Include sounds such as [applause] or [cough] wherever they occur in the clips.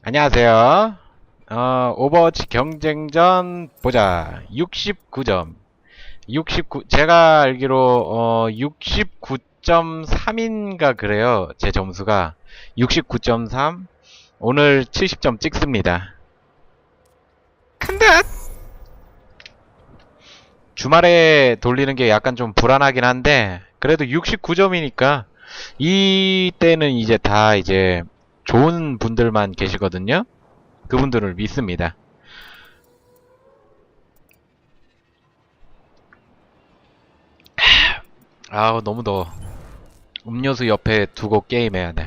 안녕하세요. 어, 오버워치 경쟁전 보자. 69점. 69, 제가 알기로, 어, 69.3인가 그래요. 제 점수가. 69.3. 오늘 70점 찍습니다. 큰다! 주말에 돌리는 게 약간 좀 불안하긴 한데, 그래도 69점이니까, 이때는 이제 다 이제 좋은 분들만 계시거든요. 그분들을 믿습니다. 아우 너무 더워. 음료수 옆에 두고 게임해야 돼.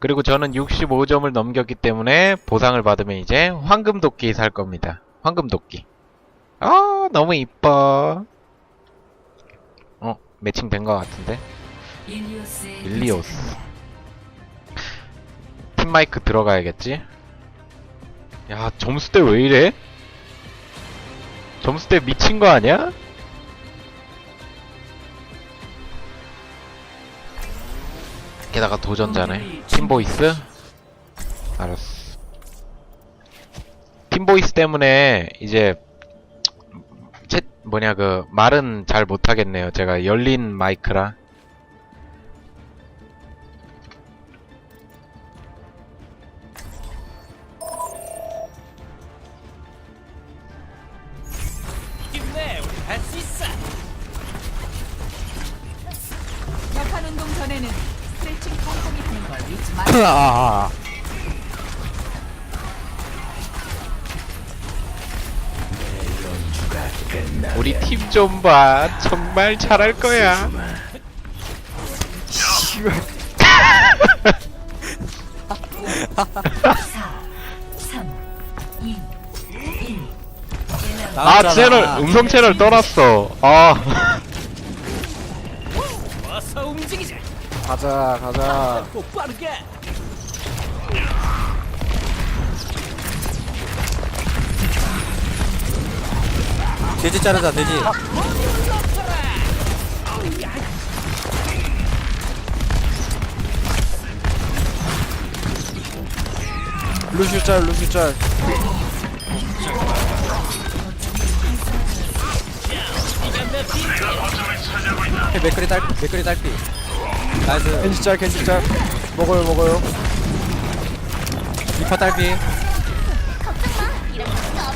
그리고 저는 65점을 넘겼기 때문에 보상을 받으면 이제 황금 도끼 살 겁니다. 황금 도끼. 아 너무 이뻐. 어 매칭 된 것 같은데. 일리오스. 팀 마이크 들어가야겠지? 야, 점수대 왜 이래? 점수대 미친 거 아니야? 게다가 도전자네. 팀보이스? 알았어. 팀보이스 때문에 이제 챗 뭐냐 그 말은 잘 못하겠네요. 제가 열린 마이크라. 아, [laughs] 우리 팀 좀 봐. 정말 잘할 거야. [laughs] 아 채널 음성 채널 떠났어. 아. 가자, 가자. 빠르게. 돼지 자르자, 돼지. 루슈 짤, 루슈 짤. 맥거리 딸, 맥거리 딸피. 나이스. 겐지 짤, 겐지 짤. 먹어요, 먹어요. 리퍼 딸피.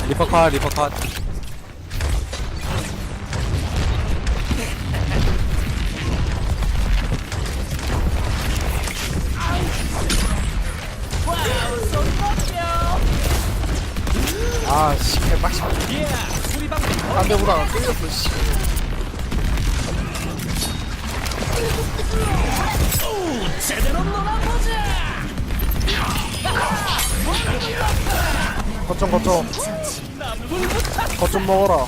리퍼 컷, 리퍼 컷. 아, 씨, 딴데 보다가 끌렸어, 씨. 거점, 거점. 거점 먹어라.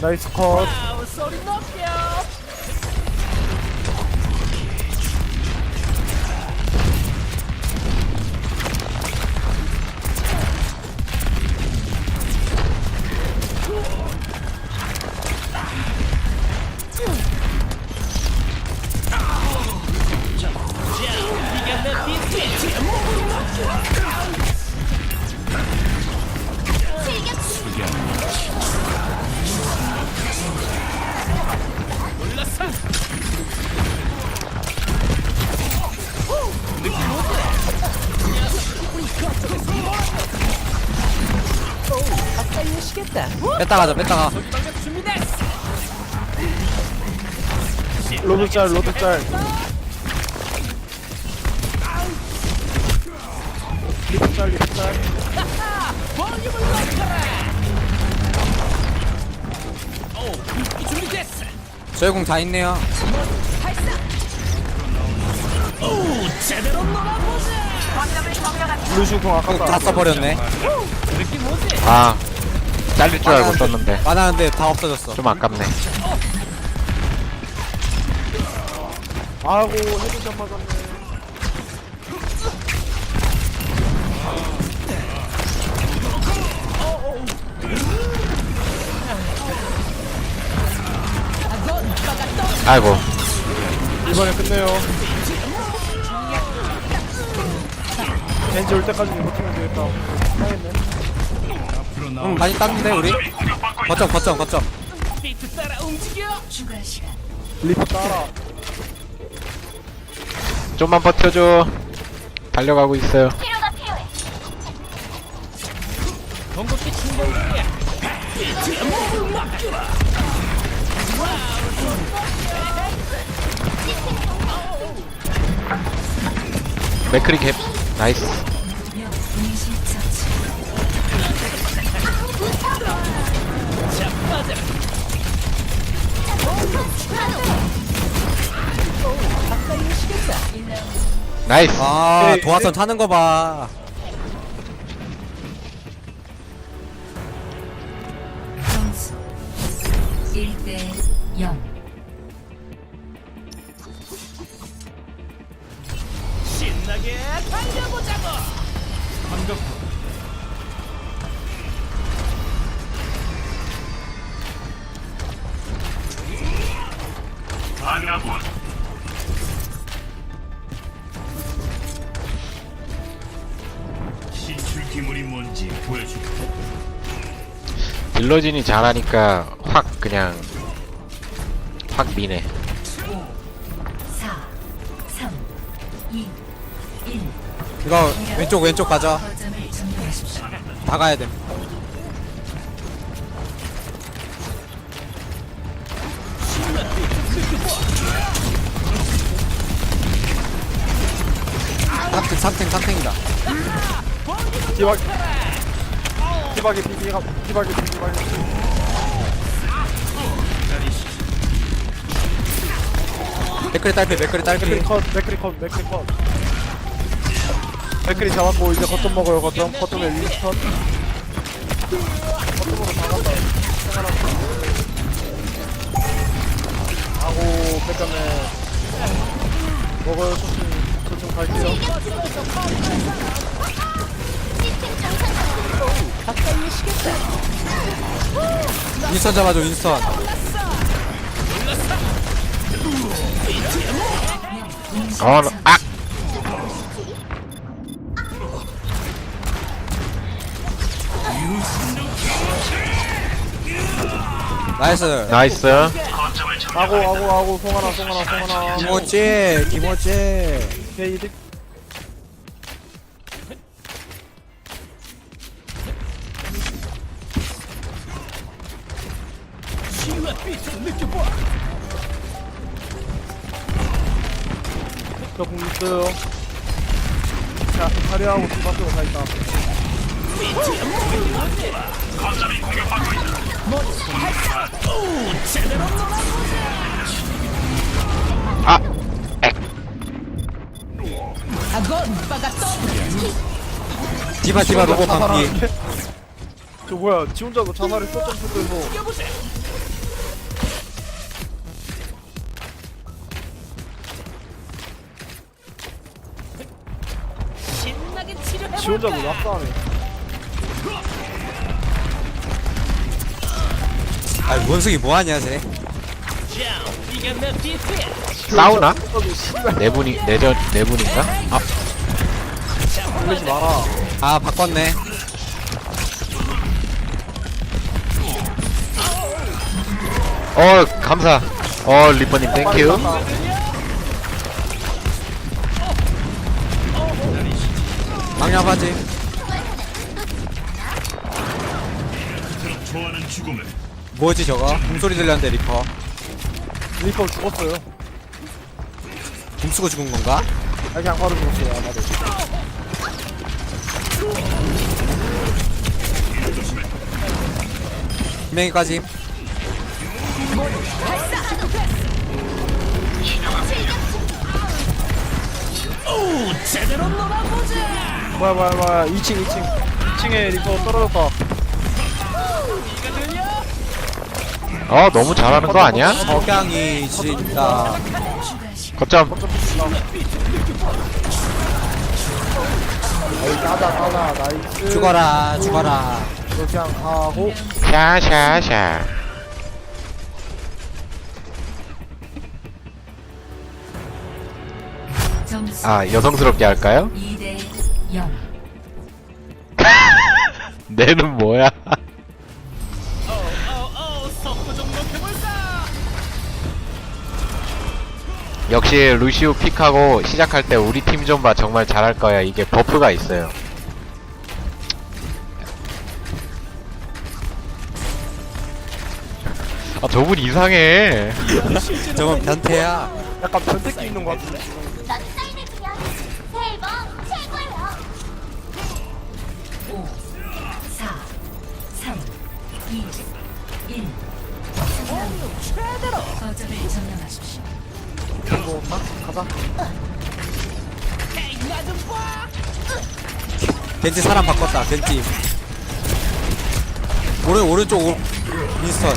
나이스 컷. 뺐다 가자, 뺐다 가. 방금 준비됐어. 로드 짤, 로드 짤. 리퍼 짤, 리퍼 짤. 볼륨을 높여라. 오, 이 준비됐어. 저희 공 다 있네요. 루슈 공 아깝다. 다 써버렸네. 아, 잘릴 줄 알고 썼는데 많았는데 다 없어졌어. 좀 아깝네. 아이고, 헤드샷 맞았네. 아이고 이번에 끝내요. 벤지 올 때까지 버티면 되겠다. 하겠네. 응 많이 땄는데 우리 거점 거점 거점 비트 따라 움직여. 리프 따라. 좀만 버텨줘 달려가고 있어요. 맥크리 캡 나이스 나이스 아 오케이. 도화선 타는 거 봐 점수 1대 0 신나게 달려보자고. 반갑고. 딜러진이 잘하니까 확 그냥 확 미네. 4 3 2 1 이거 왼쪽 왼쪽 가자. 거점을 점령하십시오 다 가야 돼 삼탱 삼탱 삼탱이다. 디 박. 디박이 디박 디박이 디박이. 맥크리 딸피 맥크리 딸피 맥크리 컷, 맥크리 컷, 맥크리 컷. 맥크리 잡았고 이제 거점 먹어요. 거점. 거점에 윈스턴. 거점으로 다 간다. 생각나. 아고 뺏겼네. 먹어요. 저좀 저좀 갈게요. 윈스턴 잡아줘 윈스턴 어, 악! 나이스 나이스 아고 아고 아고 송하나 송하나 송하나. 김호찌 김호찌. 저공 있어요. 자, 자리하고 뒤바퀴로 가 있다. 아! 액! 디바 디바 로봇 반피 저 뭐야? 지 혼자도 자살을 쏘점프해서 혼자도 낙사하네. 아 원숭이 뭐하냐 쟤. 싸우나? 네 분이 네전 네 분인가? 아 놀리지 마라. 아 바꿨네 어 감사 어 리퍼님 땡큐 망령하지 좋아하는 죽음을 뭐지 저거 궁소리 들렸는데 리퍼 리퍼 죽었어요. 궁쓰고 죽은 건가? 아 그냥 바로 죽었어요. 아마도. 분명히까지 오, 제대로 놀아보자. 뭐야 뭐야 뭐야. 2층 2층. 2층에 리퍼 떨어졌다. 어 너무 잘하는 거 아니야? 석양이 진다 거점 어이 따다 따다 나이스. 죽어라 죽어라 이거 그냥 가고 샤샤샤 점수 아, 여성스럽게 할까요? 2대 0 [laughs] 내는 뭐야? 역시 루시우 픽하고 시작할 때 우리 팀 좀 봐 정말 잘할 거야. 이게 버프가 있어요. 아 저분 이상해. 저건 변태야 약간 변태기 있는 것 같은데 2 1 거점을 점령하십시오 뭐 가- 가자 에이 나좀 봐. 겐지 사람 바꿨다 겐지 오른 오른쪽 오, 윈스턴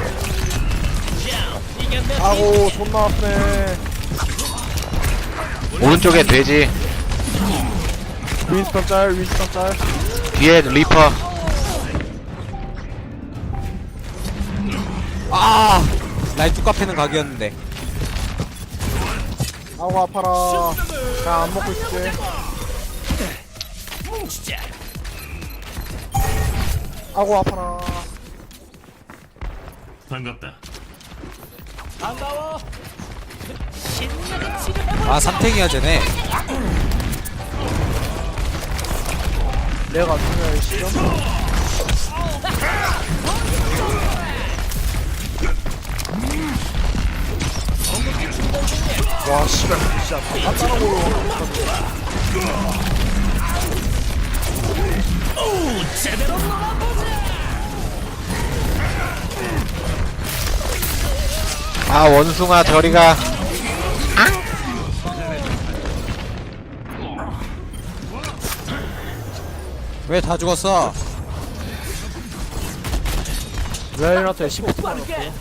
아고 존나 아프네 오른쪽에 돼지, 윈스턴 짤 윈스턴 짤 뒤에 리퍼. 아 라인 뚜까 패는 각이었는데. 아고 아파라. 나 안 먹고 있을게. 아고 아파라. 반갑다. 반가워 신나게 치료해볼까 아 삼탱이야 쟤네. 내가 중요해 시점 와 씨발 진짜. 다 따라오고 제대로 놀아보자 아 원숭아 저리가. 왜 다 죽었어? 레이나한테 15분 빠르게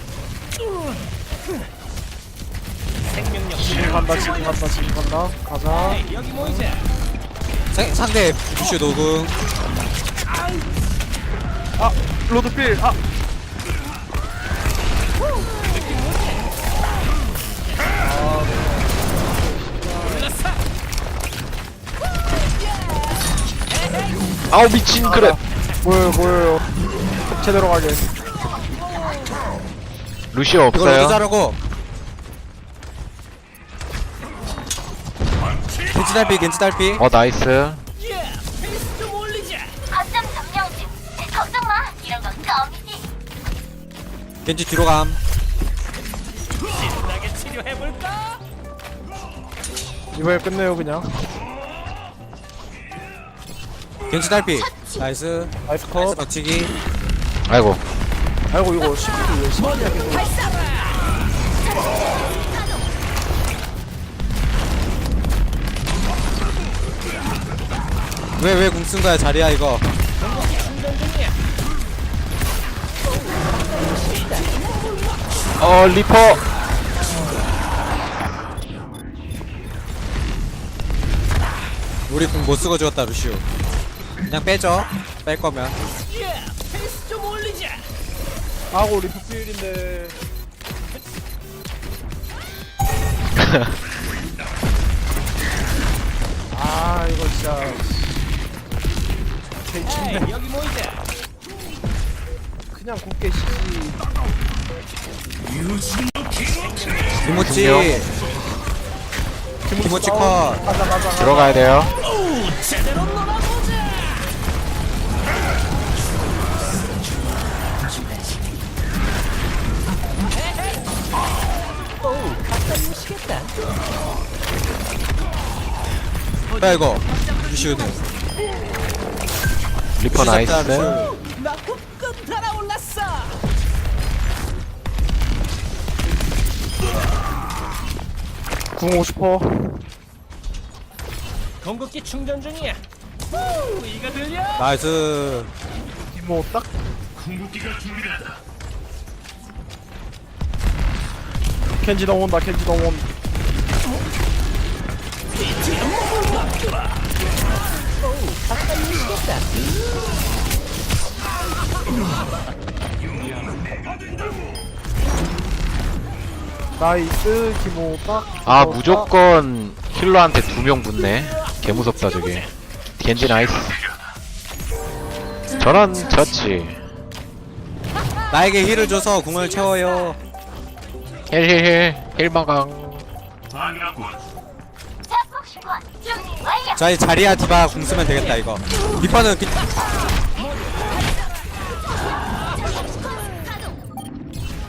지금 간다 지금 간다 지금 간다. 가자. 상, 상대 부슈 노궁. 아 로드필. 아. 아우 미친 그래. 보여요 보여요. 제대로 가게. 루시오 이걸 없어요. 어디 자르고 겐지 달피 겐지 달피. 어 나이스. 거점 점령 중. 걱정 마. 이런 건 껌이지. 겐지 뒤로 감. 신나게 치료해볼까? 이번에 끝내요 그냥. 겐지 달피. 나이스. 나이스 나이스 컷 덕치기. 아이고. 아이고 이거 10분 왜 10분이야 계속 왜 왜 궁쓴 거야 자리야 이거? 어 리퍼. 우리 궁 못 쓰고 죽었다 루시우. 그냥 빼죠. 뺄 거면. 예 페이스 좀 올리자 아고 리프 필인데. 아 이거 진짜 개친네. 에이 여기 모이자 그냥 곱게 김모찌. 중요. 김모찌 컷. 가자 가자 가자. 들어가야 돼요. 오 제대로 놀아보자 오 갖다 주시겠다. 뭐야 이거. 루시우는 리퍼 루시우 나이스. 잡자, 루시우. 나 후끈 달아올랐어 궁 50퍼 건국기 충전 중이야 오 이거 들려? 나이스 이모 딱 궁극기가 준비된다. 켄지 넘어온다 나이스 기모 딱 아. 무조건 힐러한테 두 명 붙네. 개 무섭다 저게. 겐지 나이스. 저런 저치. 나에게 힐을 줘서 궁을 채워요 힐힐힐 힐마강. 완료. 저희 자리야 디바 궁 쓰면 되겠다 이거 리퍼는 기...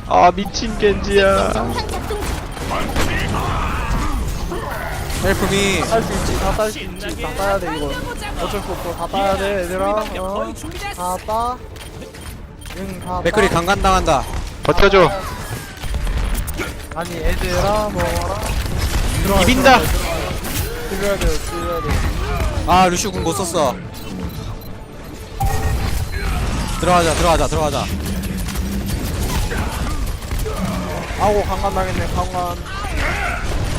아 미친 겐지야. 헬프미 딸수 있지 다 딸 수 있지 다 따야 돼 이거 어쩔 수 없어 다 따야 돼 얘들아 어. 거의 준비됐어. 다 따. 응, 다 맥클이 따. 강간 당한다 버텨줘. 아니, 얘들아, 뭐라. 비빈다. 들어야 돼, 들어야 돼. 아 루슈 궁못 썼어 들어가자 들어가자 들어가자 아고, 강간 당했네, 강간.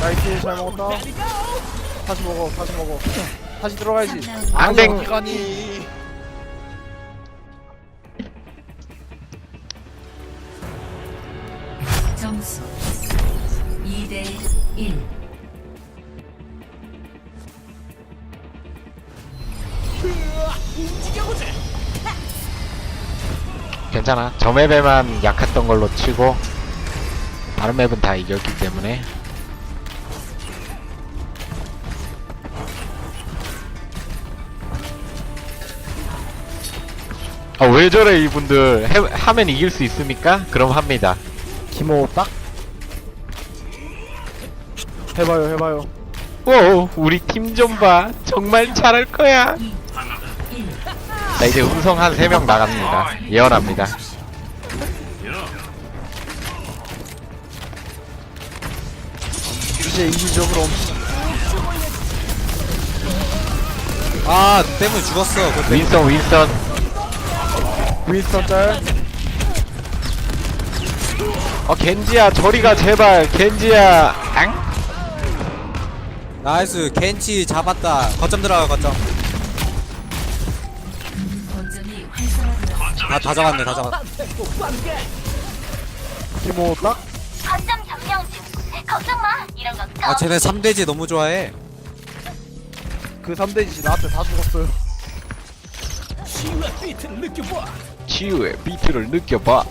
나이스, 잘 먹었다. 다시 먹어, 다시 먹어. 다시 들어가야지. 앙댕. 기간이. 점수 2대 1 괜찮아. 저 맵에만 약했던 걸로 치고 다른 맵은 다 이겼기 때문에. 아 왜 저래 이분들 해, 하면 이길 수 있습니까? 그럼 합니다. 기모 딱? 해봐요, 해봐요. 오 우리 팀 좀 봐. 정말 잘할 거야. 1자 이제 음성 한 3명 나갑니다. 예언합니다. 이제 이기적으로 아 때문에 죽었어 그것 때문에. 윈선 윈선 윈스턴 짤. 어 겐지야 저리가 제발 겐지야 앙? 나이스 겐치 잡았다 거점 들어가 거점 아 다 잡았네 다 잡았 기모 딱? 거점 점령 중. 걱정 마. 이런 건아 껌. 쟤네 3대지 너무 좋아해 그 3대지 나한테 다 죽었어요. 치유의 비트를 느껴봐.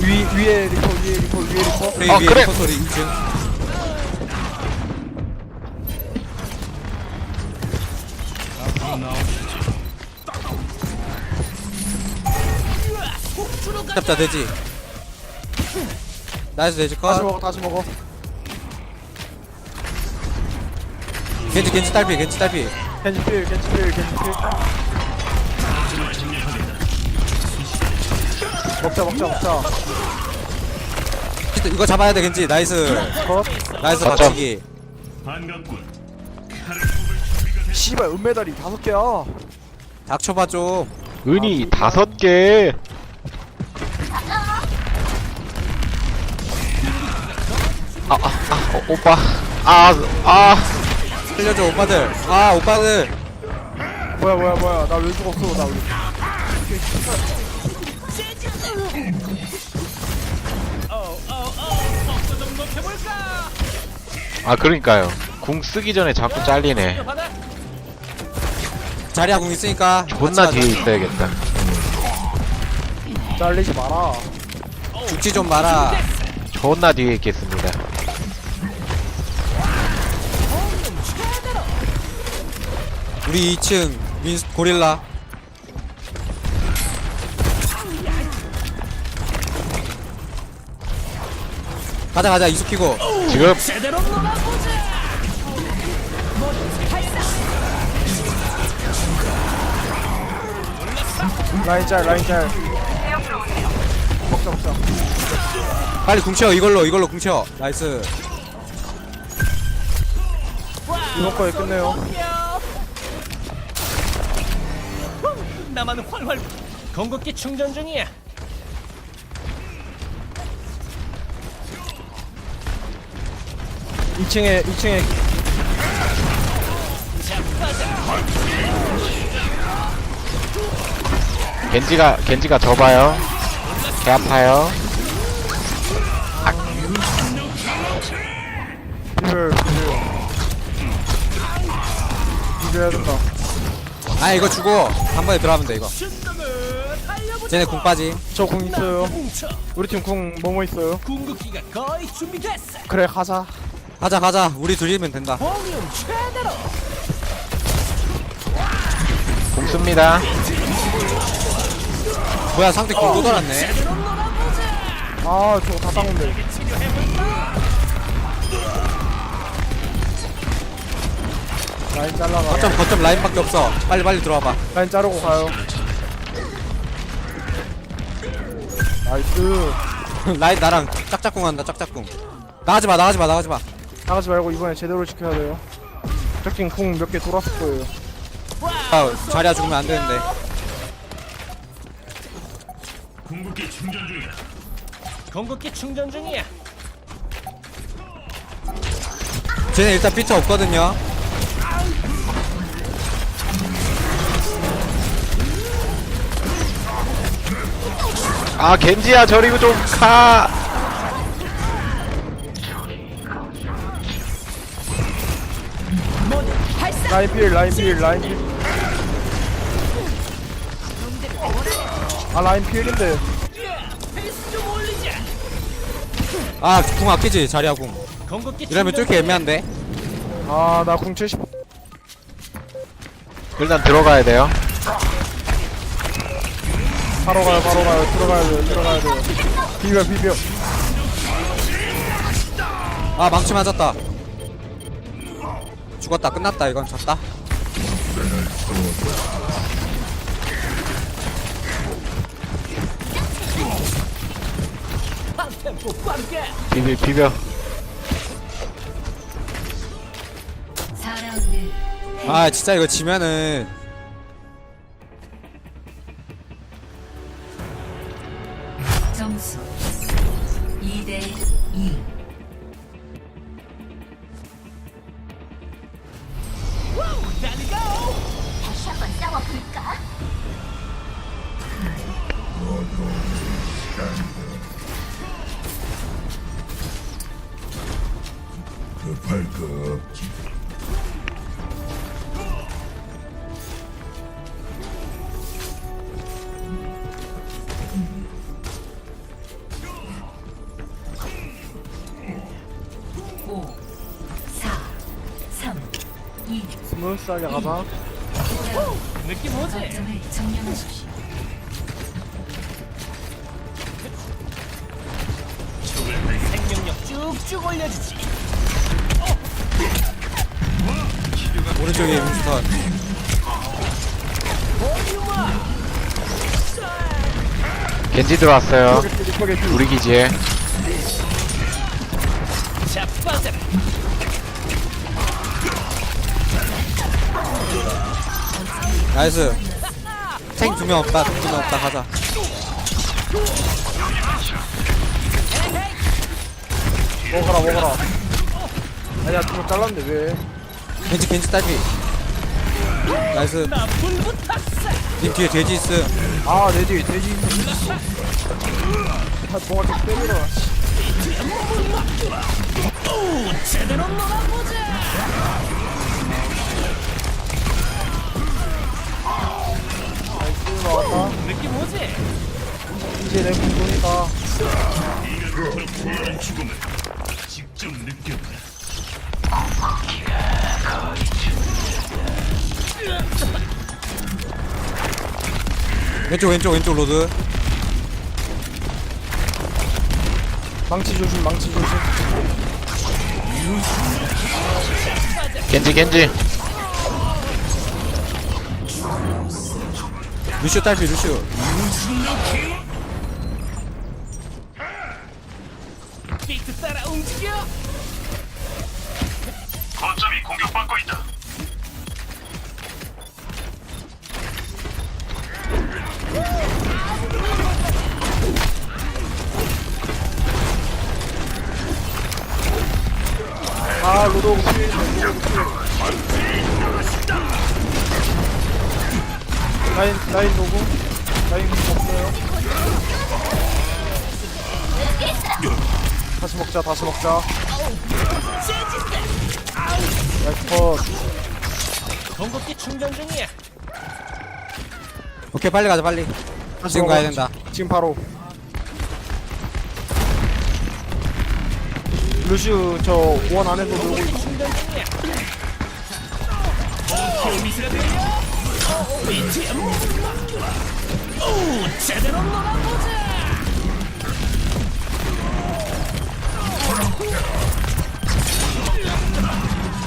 위, 위에 리퍼, 위에 리퍼, 위에 리퍼. 아, 위에 그래. 리퍼 소리 2층 잡자 되지 나이스 되지 다시 컷 먹어, 다시 먹어. 겐지 겐지 딸피 겐지 딸피 겐지 필, 겐지 필, 겐지 필. 먹자, 먹자, 먹자. 이거 잡아야 돼 겐지 나이스 컷. 나이스. 박치기. 씨발, 은메달이 다섯 개야. 닥쳐봐 좀 은이 다섯 개 아, 아, 아, 어, 오빠. 아, 아. 살려줘 오빠들 아 오빠들 뭐야, 뭐야, 뭐야. 나 왜 죽었어, 나 왜. 아, 그러니까요. 궁 쓰기 전에 자꾸 잘리네. 자리야 공 있으니까 존나 같이 뒤에 가자. 있어야겠다. 잘리지 마라. 죽지 좀 마라 존나 뒤에 있겠습니다. 우리 2층 윈 고릴라 가자 가자 이숙키고 지금 제대로 놀아보자. 라인 짤, 라인 짤. 먹자, 먹자. 빨리 궁쳐 이걸로 이걸로 궁쳐 나이스 이번 거에 끝내요. 나만 활활. 건국기 충전 중이야. 이층에이층에 겐지가 겐지가 접어요. 개 아파요. 된다 아 이거 주고 한 번에 들어가면 돼 이거 쟤네 공 빠지 저 궁 있어요 우리 팀 궁 뭐뭐 있어요 궁극기가 거의 준비됐어. 그래 가자 가자 가자. 우리 둘이면 된다. 볼륨 최대로. 공 씁니다. 뭐야 상대 공또 돌았네. 아 저거 다 따온데 라인 잘라가 거점 거점 라인밖에 없어. 빨리 빨리 들어와봐. 라인 자르고 가요. 나이스. [laughs] 라인 나랑 짝짝꿍 한다 짝짝꿍. 나가지마 나가지마 나가지마 나가지 말고 이번에 제대로 지켜야 돼요 적진 궁몇 개 돌았을 거예요 아 자리야 죽으면 안 되는데 궁극기 충전 중이야. 궁극기 충전 중이야. 쟤네 일단 피처 없거든요 아 겐지야 저리고 좀 가. 라인 필 라인 필 라인 필아 아, 라인 필인데. 올리자. 아궁 아끼지 자리야 궁. 이러면 뚫기 애매한데. 아나 궁 70 일단 들어가야 돼요. 바로 가요 바로 가요. 들어가야 돼요 들어가야 돼요. 비벼 비벼. 아 망치 맞았다 죽었다 끝났다 이건 졌다. 비비 비벼. 4라운드 아 진짜 이거 지면은 스무스하게 가자 느낌 오지? 점을 점령하십시오 생명력 쭉쭉 올려주지. 오른쪽에 윈스턴 겐지 들어왔어요. 우리 기지에. 나이스 탱 두 명 없다 두 명 없다 가자 먹어라 먹어라 아니야 두명 잘랐는데 왜 겐지 겐지 딸피 나이스. 님 뒤에 돼지 있음 아, 내 뒤에 돼지. 아, 뭔가 좀 때리라. 제대로 놀아보자. 나왔다. 느낌 오지? 이제 내 느껴봐. 왼쪽 왼쪽 왼쪽 로드 망치 조심, 망치 조심. 겐지 겐지. 루시오 딸피 루시오 비트 따라 움직여. 거점이 공격받고 있다. 아, 로드 필. 라인, 라인 노고. 라인 없어요 다시 먹자 다시 먹자 나이스 컷 궁극기 충전 중이야. 오케이 빨리 가자 빨리 다시 지금. 가야 된다 지금 바로 루슈 저 원 안에도 놀고 충전 중이야. 오, 위치 오, 제대로 놀아보자.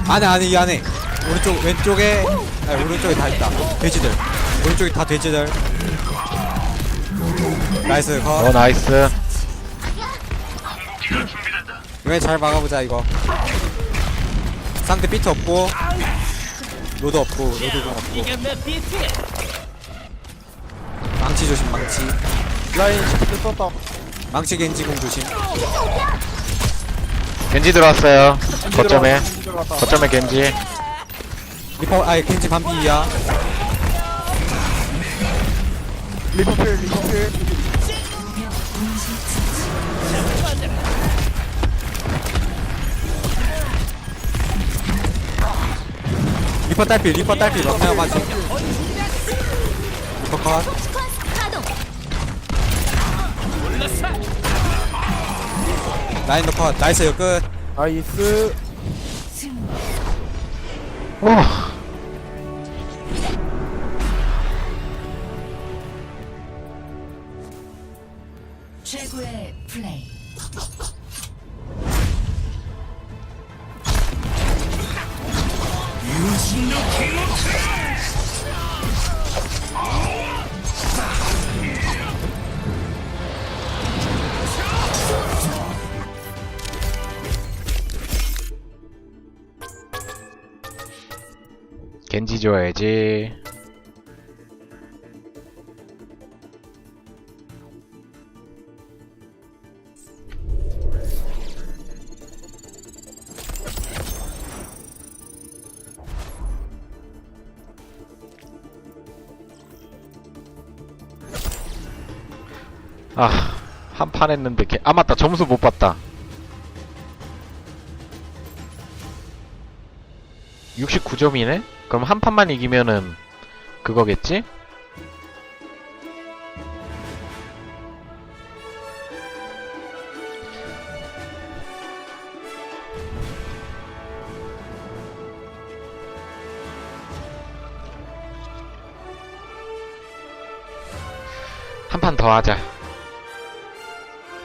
안에 안에 이 안에. 오른쪽 왼쪽에 아니 오른쪽에 다 있다. 돼지들. 오른쪽에 다 돼지들. 나이스 어 컷 나이스. 이번에 잘 막아보자 이거. 상대 비트 없고 로드 없고 없고 이게 내 비트야. 망치 조심 망치. 라인 시프트 썼다. 망치 겐지공 조심. 겐지 들어왔어요. 거점에. 거점에 겐지. 리퍼 아니 겐지 반피야. 리퍼필 리퍼필 리퍼 딸피 리퍼 딸피. 막내가 맞지. 리퍼 컷 라인 더컷 나이스 끝. 나이스. 오 줘야지. 아 한 판 했는데 개... 아 맞다. 점수 못 봤다 69점이네? 그럼 한 판만 이기면은 그거겠지? 한 판 더 하자.